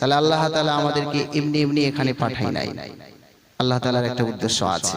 তাহলে আল্লাহ তালা আমাদেরকে এমনি এমনি এখানে পাঠাই নাই। আল্লাহ তালার একটা উদ্দেশ্য আছে।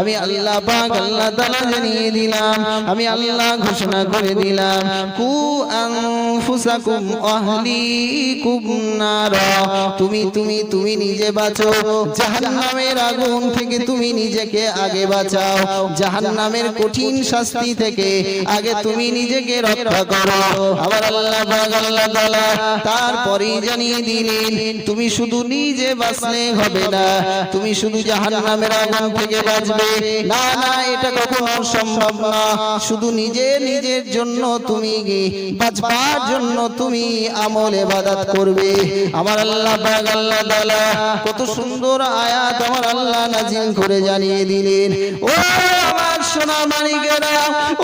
আমি আল্লাহ পাক আল্লাহ তাআলা জানিয়ে দিলাম, আমি আল্লাহ ঘোষণা করে দিলাম কু নার, তুমি তুমি তুমি নিজে বাঁচো, জাহান্নামের আগুন থেকে তুমি নিজেকে আগে বাঁচাও, জাহান্নামের কঠিন শাস্তি থেকে আগে তুমি নিজেকে রক্ষা করো, আবার আল্লাহ পাক আল্লাহ তারপরেই জানিয়ে দিলেন, তুমি শুধু নিজে বাঁচলে হবে না। তুমি শুধু জাহান্নামের আগুন থেকে বাঁচবে। না না, এটা কখনো সম্ভব না। শুধু নিজে নিজের জন্য তুমি বাঁচবার জন্য তুমি আমল ইবাদত করবে। আমার আল্লাহ পাক আল্লাহ তাআলা কত সুন্দর আয়াত আমার আল্লাহ নাজিল করে জানিয়ে দিলেন। ও আমার সোনা মানিকেরা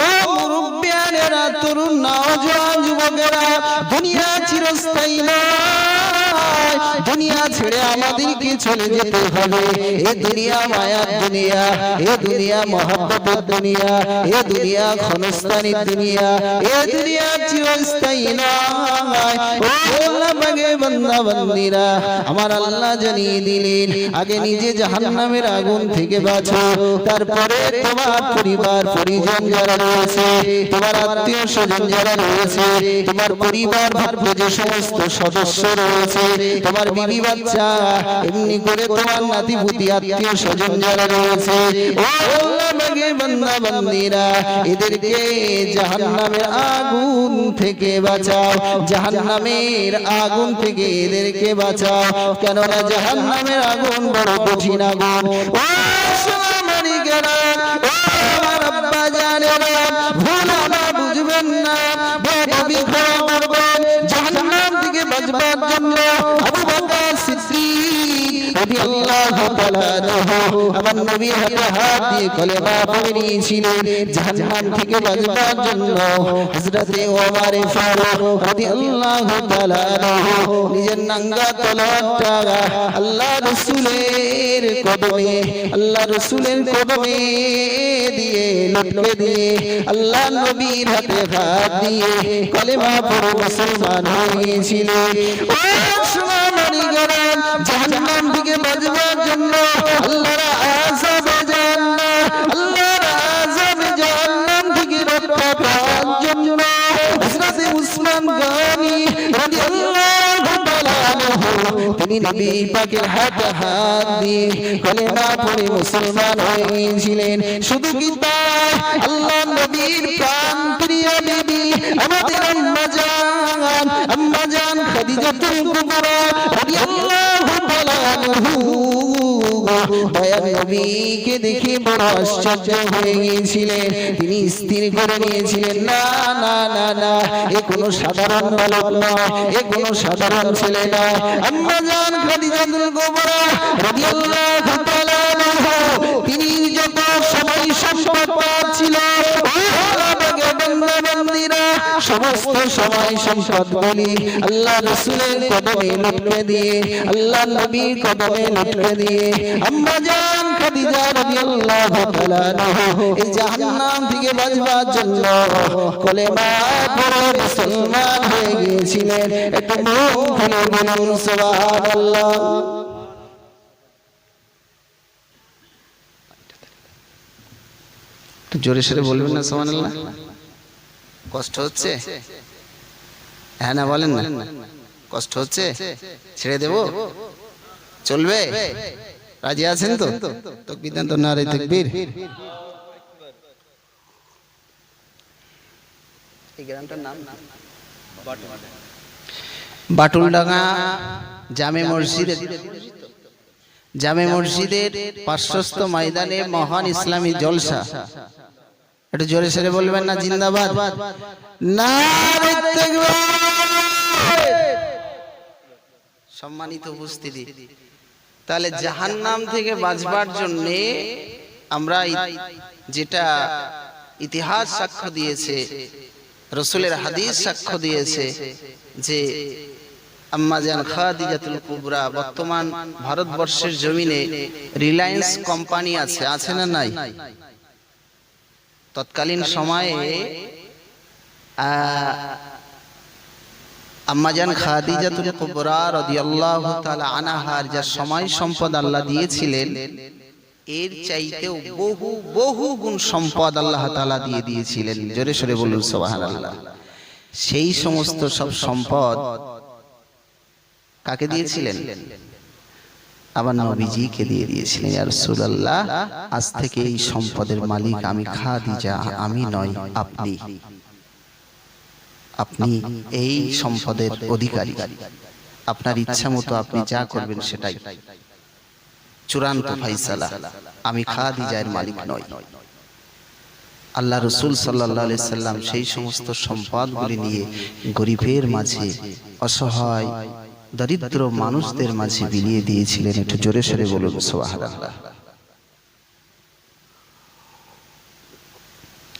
ও মুরব্বিয়ানেরা, তরুণ নওজোয়ান যুবকেরা, দুনিয়া চিরস্থায়ী নয়। দুনিয়া ছেড়ে আমাদেরকে চলে যেতে হবে এ দুনিয়া মায়ার দুনিয়া, এ দুনিয়া মহব্বতের দুনিয়া, এ দুনিয়া ক্ষণস্থানী দুনিয়া, এ দুনিয়া চিরস্থায়ী নয়। ও আল্লাহ পাকে বান্দা বান্দিরা আমার আল্লাহ জানিয়ে দিলেন, আগে নিজে জাহান্নামের আগুন থেকে বাঁচো, তারপরে তোমার পরিবার পরিজন যারা রয়েছে, তোমার আত্মীয় স্বজন যারা রয়েছে, তোমার পরিবার ভাগ্য যে সমস্ত সদস্য রয়েছে, তোমার বিবি বাচ্চা এমনি করে তোমার নাতিপুতি আত্মীয় স্বজন যারা রয়েছে, ও বান্দা বান্দিরা আগুন থেকে বাঁচাও, জাহান্নামের আগুন থেকে এদেরকে বাঁচাও, কেননা জাহান্নামের আগুন বড় কঠিন আগুন। বুঝবেন না ক্ষমা জাহান্নাম থেকে বাঁচবার জন্য রাদিয়াল্লাহু তাআলা আমার নবী হাতে হাত দিয়ে কলেমা জাহান্নাম থেকে জন্য হযরতে ওমর ফারুক রাদিয়াল্লাহু তাআলা নিজের নাঙ্গা তলোয়ারটা আল্লাহ রাসূলের কদমে আল্লাহ রাসূলের কদমে দিয়ে দিয়ে আল্লাহ নবীর হাতে হাত দিয়ে কলেমা পড়ে মুসলমান ও সোনামণিগণ জাহান্নাম থেকে বাঁচবার জন্য আল্লাহর আযাবে আল্লাহর আযাবে জাহান্নাম রক্ষা পাওয়ার জন্য হযরত উসমান গনি রাদিয়াল্লাহু তাআলা তিনি নবী পাকের হাতে হাত দিয়ে কলেমা পড়ে মুসলমান হয়েছিলেন। শুধু কি তাই? আল্লাহ নবীর প্রাণ প্রিয় আমাদের আম্মা জান আম্মা জান খাদিজাতুল কুবরা দয়ার নবীকে দেখে বড় আশ্চর্য হয়ে গিয়েছিলেন। তিনি স্থির করে নিয়েছিলেন, না না না না, এ কোনো সাধারণ বালক নয়, এ কোনো সাধারণ ছেলে নয়। আম্মা জান খাদিজাতুল কুবরা রাদিয়াল্লাহু তাআলা তিনি যত সময় সম্পদ ছিল সমস্ত সময় সম্পদ বলি। আল্লাহ রসুলের কদমে লটকে দিয়ে, আল্লাহ নবীর কদমে লটকে দিয়ে। আম্মা জান খাদিজা রাদিয়াল্লাহু তাআলা এই জাহান্নাম থেকে বাঁচবার জন্য কলেমা পড়ে মুসলমান হয়ে গিয়েছিলেন। একটু মুখ খুলে বলুন, সুবহানাল্লাহ। জোরে সোরে বলবেন না, সুবহানাল্লাহ? কষ্ট হচ্ছে? হ্যাঁ না বলেন না। কষ্ট হচ্ছে? ছেড়ে দেব? চলবে? রাজি আছেন তো? তকবির তো নারে তকবির। এই গ্রামটার নাম বাটুলডাঙ্গা জামে মসজিদের জামে মসজিদের পার্শ্বস্থ ময়দানে মহান ইসলামী জলসা। একটু জোরে সেরে বলবেন না জিন্দাবাদ। সম্মানিত উপস্থিতি। তাহলে জাহান্নাম থেকে বাঁচবার জন্যে আমরা যেটা ইতিহাস সাক্ষ্য দিয়েছে রসুলের হাদিস সাক্ষ্য দিয়েছে যে আম্মাজান খাদিজাতুল কুবরা বর্তমান ভারতবর্ষের জমিনে রিলায়েন্স কোম্পানি আছে আছে না নাই? তৎকালীন সময়ে আম্মাজান খাদিজাতুল কুবরা রাদিয়াল্লাহু তাআলা আনহার যা সময় সম্পদ আল্লাহ দিয়েছিলেন এর চাইতেও বহু বহু গুণ সম্পদ আল্লাহ তাআলা দিয়ে দিয়েছিলেন। জোরে সরে বলুন সুবহানাল্লাহ। সেই সমস্ত সব সম্পদ কাকে দিয়েছিলেন? আমার নবীজিকে দিয়ে দিয়েছিলেন রাসূলুল্লাহ আজ থেকে এই সম্পদের মালিক আমি খাদিজা আমি নয় আপনি। আপনি। এই সম্পদের অধিকারী। আপনার ইচ্ছা মতো আপনি যা করবেন সেটাই। চূড়ান্ত ফাইসালা। আমি খাদিজার মালিক নই। আল্লাহ রসুল সাল্লাহ সাল্লাম সেই সমস্ত সম্পদগুলি নিয়ে গরিবের মাঝে অসহায় দরিদ্র মানুষদের মাঝে বিলিয়ে দিয়েছিলেন একটু জোরে সরে বলুন সোহার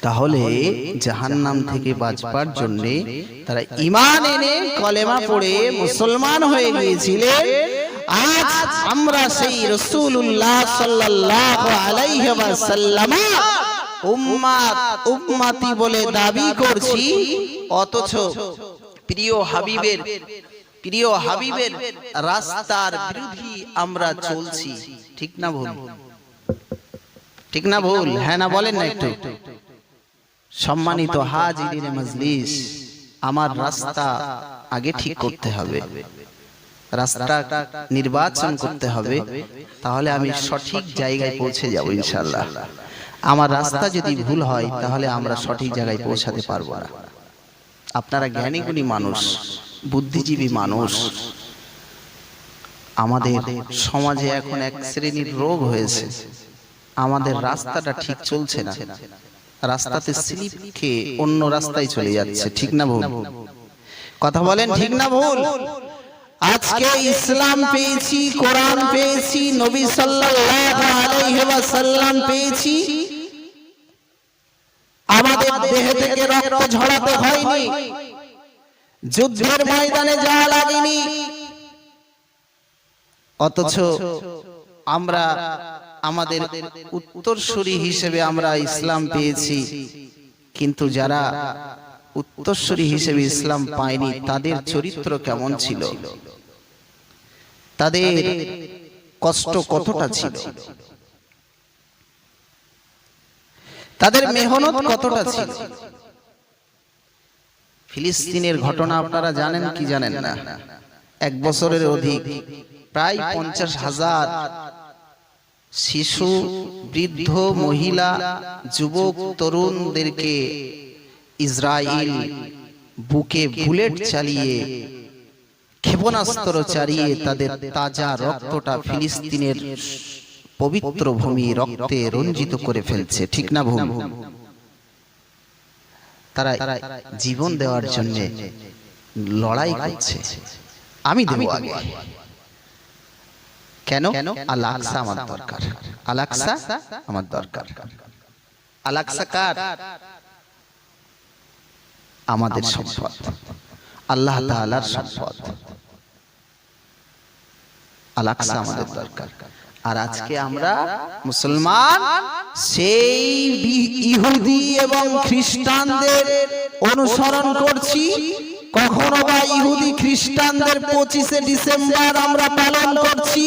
তাহলে জাহান্নাম থেকে বাঁচবার জন্য তারা ইমান এনে কলেমা পড়ে মুসলমান হয়ে গিয়েছিলেন। আজ আমরা সেই রসুল্লাহ সাল্লাল্লাহু আলাইহি ওয়াসাল্লাম উম্মাত উম্মাতি বলে দাবি করছি অথচ প্রিয় হাবিবের প্রিয় হাবিবের রাস্তার বিরোধী আমরা চলছি। ঠিক না ভুল? ঠিক না ভুল? হ্যাঁ না, বলেন না একটু। সম্মানিত হাজিরিন মজলিস, আমার রাস্তা আগে ঠিক করতে হবে। রাস্তা নির্বাচন করতে হবে। তাহলে আমি সঠিক জায়গায় পৌঁছে যাব ইনশাল্লাহ আমার রাস্তা যদি ভুল হয়, তাহলে আমরা সঠিক জায়গায় পৌঁছাতে পারব না। আপনারা জ্ঞানীগুণী মানুষ। বুদ্ধিজীবী মানুষ। আমাদের সমাজে এখন এক শ্রেণির রোগ হয়েছে। আমাদের রাস্তাটা ঠিক চলছে না। রাস্তাতে স্লিপ খেয়ে অন্য রাস্তায় চলে যাচ্ছে। ঠিক না ভুল? কথা বলেন ঠিক না ভুল? আজকে ইসলাম পেয়েছি, কোরআন পেয়েছি, নবী সাল্লাল্লাহু আলাইহি ওয়াসাল্লাম পেয়েছি। আমাদের দেহ থেকে রক্ত ঝরাতে হয়নি। যুদ্ধের ময়দানে যাওয়া লাগেনি। অথচ আমরা আমাদের উত্তরসূরি হিসেবে আমরা ইসলাম পেয়েছি। কিন্তু যারা উত্তরসূরি হিসেবে ইসলাম পায়নি, তাদের চরিত্র কেমন ছিল? তাদের কষ্ট কতটা ছিল? তাদের মেহনত কতটা ছিল? ফিলিস্তিনের ঘটনা আপনারা জানেন কি জানেন না? এক বছরের অধিক, প্রায় পঞ্চাশ হাজার শিশু, বৃদ্ধ, মহিলা, যুবক, তরুণদেরকে ইসরায়েল বুকে বুলেট চালিয়ে ক্ষেপণাস্ত্র চালিয়ে তাদের তাজা রক্তটা ফিলিস্তিনের পবিত্র ভূমি রক্তে রঞ্জিত করে ফেলছে। ঠিক না ভূমি তারা জীবন দেওয়ার জন্য লড়াই করছে। আমি দেব আগে। কেন? আলাক্সা আমার দরকার। আলাক্সা আমার দরকার। আলাক্সা কার? আমাদের সম্পদ। আল্লাহ তাআলার সম্পদ। আলাক্সা আমাদের দরকার। আর আজকে আমরা মুসলমান সেই ইহুদি এবং খ্রিস্টানদের অনুসরণ করছি। কখনো বা ইহুদি খ্রিস্টানদের পঁচিশে ডিসেম্বর আমরা পালন করছি।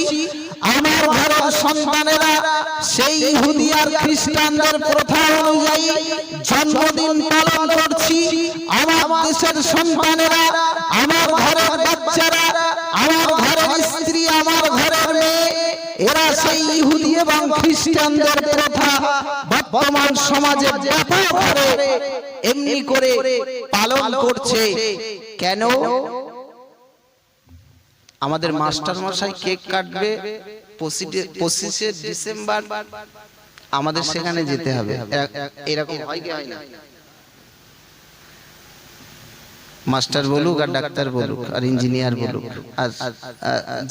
আমার ঘরের সন্তানেরা সেই ইহুদি আর খ্রিস্টানদের প্রথা অনুযায়ী জন্মদিন পালন করছি। আমার দেশের সন্তানেরা আমার ঘরের বাচ্চারা আমার ঘরের স্ত্রী আমার মেয়ে এরা সেই ইহুদি এবং খ্রিস্টানদের প্রথা বর্তমান সমাজে ব্যাপক হারে এমনি করে পালন করছে। কেন? আমাদের মাস্টার মশাই কেক কাটবে পঁচিশে ডিসেম্বর। আমাদের সেখানে যেতে হবে। এরকম হয় কি হয় না? মাস্টার বলুক আর ডাক্তার বলুক আর ইঞ্জিনিয়ার বলুক। আর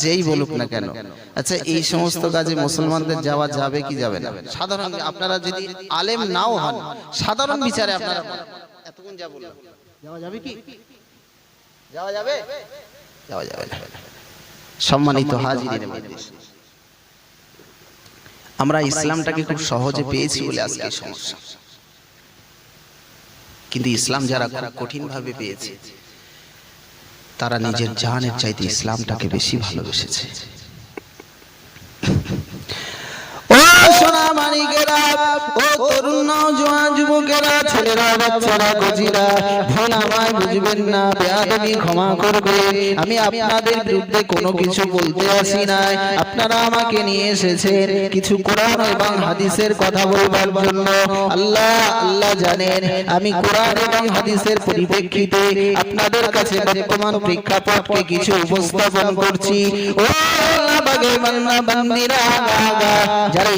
যেই বলুক না কেন? আচ্ছা এই সমস্ত কাজে মুসলমানদের যাওয়া যাবে কি যাবে না? সাধারণ আপনারা যদি আলেম নাও হন সাধারণ বিচারে আপনারা এতক্ষণ যা বললাম। যাওয়া যাবে কি? যাওয়া যাবে? যাওয়া যাবে না। সম্মানিত হাজির আমরা ইসলামটাকে খুব সহজে পেয়েছি বলে আজকে সমস্যা। কিন্তু ইসলাম যারা খুব কঠিন ভাবে পেয়েছে তারা নিজের জানের চাইতে ইসলামটাকে বেশি ভালোবেসেছে। মানিকেরা ও হাদিসের কথা বলবার জন্য। আল্লাহ আল্লাহ জানেন, আমি কোরআন এবং হাদিসের পরিপ্রেক্ষিতে আপনাদের কাছে প্রেক্ষাপটকে কিছু উপস্থাপন করছি। যারা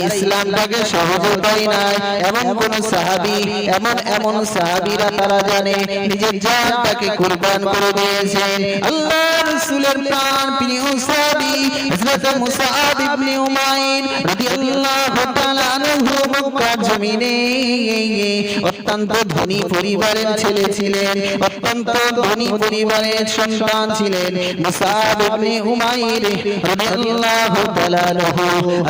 ইসলামটাকে সহজে পাই নাই। এমন কোন সাহাবি, এমন এমন সাহাবিরা তারা জানে, নিজের জান তাকে কুরবান করে দিয়েছেন। আল্লাহ রাসূলের প্রাণ প্রিয় সাহাবি, হযরত মুসআব ইবনে উমাইর রাদিয়াল্লাহু তাআলা আনহু মক্কা জমিনে অত্যন্ত ধনী পরিবারের ছেলে ছিলেন, অত্যন্ত ধনী পরিবারের সন্তান ছিলেন। মুসআব ইবনে উমাইর রাদিয়াল্লাহু তাআলা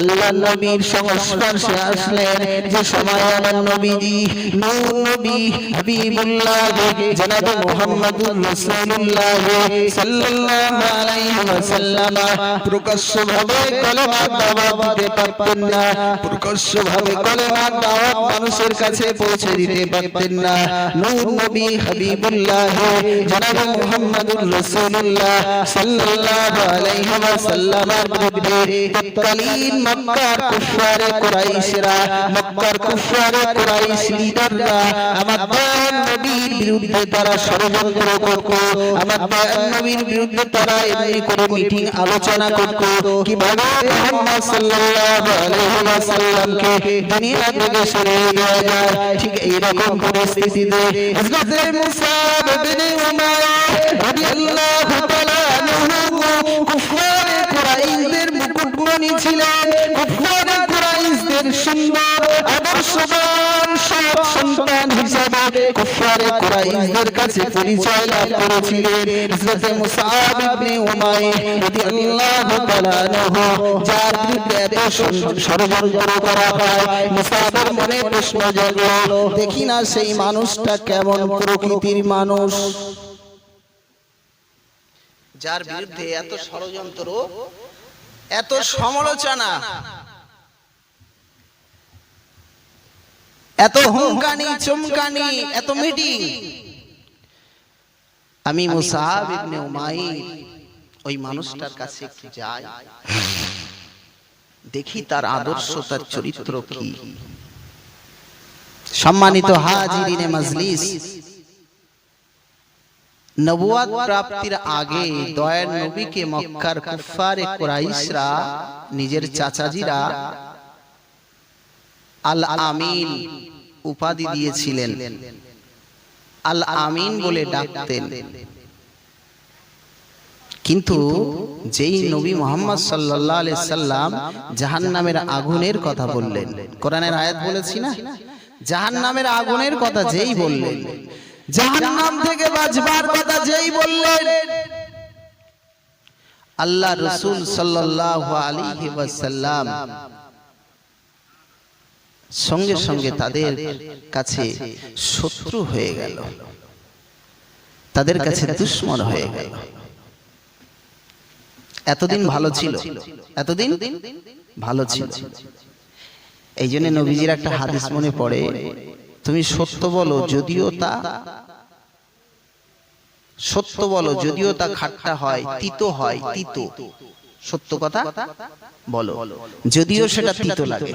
আল্লাহর নবীর সংস্পর্শে আসলেন যে সময় আমার নবীজি, নূর নবী হাবিবুল্লাহ জনাব মুহাম্মদুর রাসূলুল্লাহ সাল্লাল্লাহু আলাইহি ওয়াসাল্লাম প্রকাশ্যভাবে কলেমা দাওয়াত দিতে পারতেন না। প্রকাশ্যভাবে কলেমা দাওয়াত মানুষের কাছে পৌঁছে দিতে পারতেন না নূর নবী হাবিবুল্লাহ জনাব মুহাম্মদুর আলোচনা রকম পরিস্থিতিতে হযরত মুসাব ইবনে উমার রাদিয়াল্লাহু তাআলা আনহু কুফার কুরাইশদের মুকুটমণি ছিলেন। কুফার কুরাইশদের সুন্দর, আদর্শবান সব সন্তান হিসেবে কুফার কুরাইশদের কাছে পরিচয় লাভ করেছিলেন। হযরত মুসআব ইবনে উমাইর রাদিয়াল্লাহু তাআলা আনহু, যার বিরুদ্ধে এত ষড়যন্ত্র করা হয় মুসআবের মনে প্রশ্ন জাগলো, দেখি না সেই মানুষটা কেমন প্রকৃতির মানুষ? যার বিরুদ্ধে এত ষড়যন্ত্র, এত সমালোচনা, এত হুমকানি চমকানি, এত মিটিং আমি মুসাহাব ইবনে উমাইর ওই মানুষটার কাছে একটু যাই। দেখি তার আদর্শ তার চরিত্র কি। সম্মানিত হাজিরিনে মজলিস। নবুয়াত প্রাপ্তির আগে দয়ার নবীকে মক্কার কুফারে কুরাইশরা নিজের চাচাজিরা আল আমিন উপাধি দিয়েছিলেন। আল আমিন বলে ডাকতেন। কিন্তু যেই নবী মোহাম্মদ আলাইহি সাল্লাম জাহান্নামের আগুনের কথা বললেন। কোরআনের আয়াত বলেছি না? জাহান্নামের আগুনের কথা যেই বললেন। জাহান্নাম থেকে বাঁচবার কথা যেই বললেন। আল্লাহ রসুল সাল্লাল্লাহু আলাইহি ওয়াসাল্লাম সঙ্গে সঙ্গে তাদের কাছে শত্রু হয়ে গেল। তাদের কাছে দুশ্মন হয়ে গেল। এতদিন ভালো ছিল। এতদিন ভালো ছিল। এই জন্য নবীজির একটা হাদিস মনে পড়ে তুমি সত্য বলো যদিও তা সত্য বলো যদিও তা খাট্টা হয় তিতো হয় তিতো। সত্য কথা? বলো। যদিও সেটা তিতো লাগে।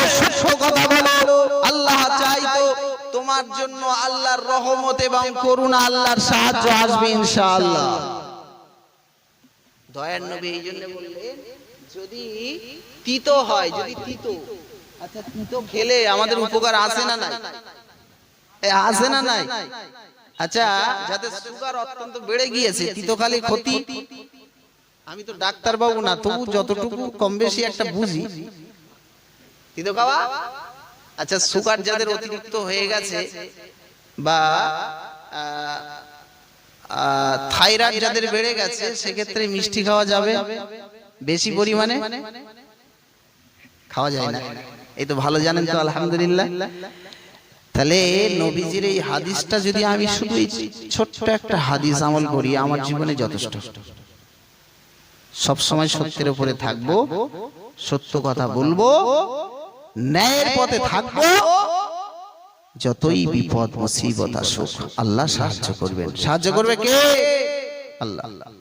তোমার জন্য আল্লাহর রহমত এবং করুণা, আল্লাহর সাহায্য আসবে ইনশাআল্লাহ। দয়ার নবী এই জন্য বললেন, যদি তিতো হয়, যদি তিতো আচ্ছা তিতো খেলে আমাদের উপকার আসে না নাই? আসে না নাই? আচ্ছা যাদের সুগার অত্যন্ত বেড়ে গিয়েছে, তিতো খালি ক্ষতি। আমি তো ডাক্তার বাবু না, তবু যতটুকু কম বেশি একটা বুঝি। তিতো খাওয়া? আচ্ছা সুগার যাদের অতিরিক্ত হয়ে গেছে বা থাইরয়েড যাদের বেড়ে গেছে সেক্ষেত্রে মিষ্টি খাওয়া যাবে। বেশি পরিমাণে খাওয়া যায় না। এই তো ভালো জানেন তো আলহামদুলিল্লাহ। তাহলে নবীজির এই হাদিসটা যদি আমি শুধু এই ছোট্ট একটা হাদিস আমল করি আমার জীবনে যথেষ্ট। সব সময় সত্যের উপরে থাকব সত্য কথা বলব ন্যায়ের পথে থাকব যতই বিপদ মুসিবত আসুক আল্লাহ সাহায্য করবেন। সাহায্য করবে কে? আল্লাহ আল্লাহ।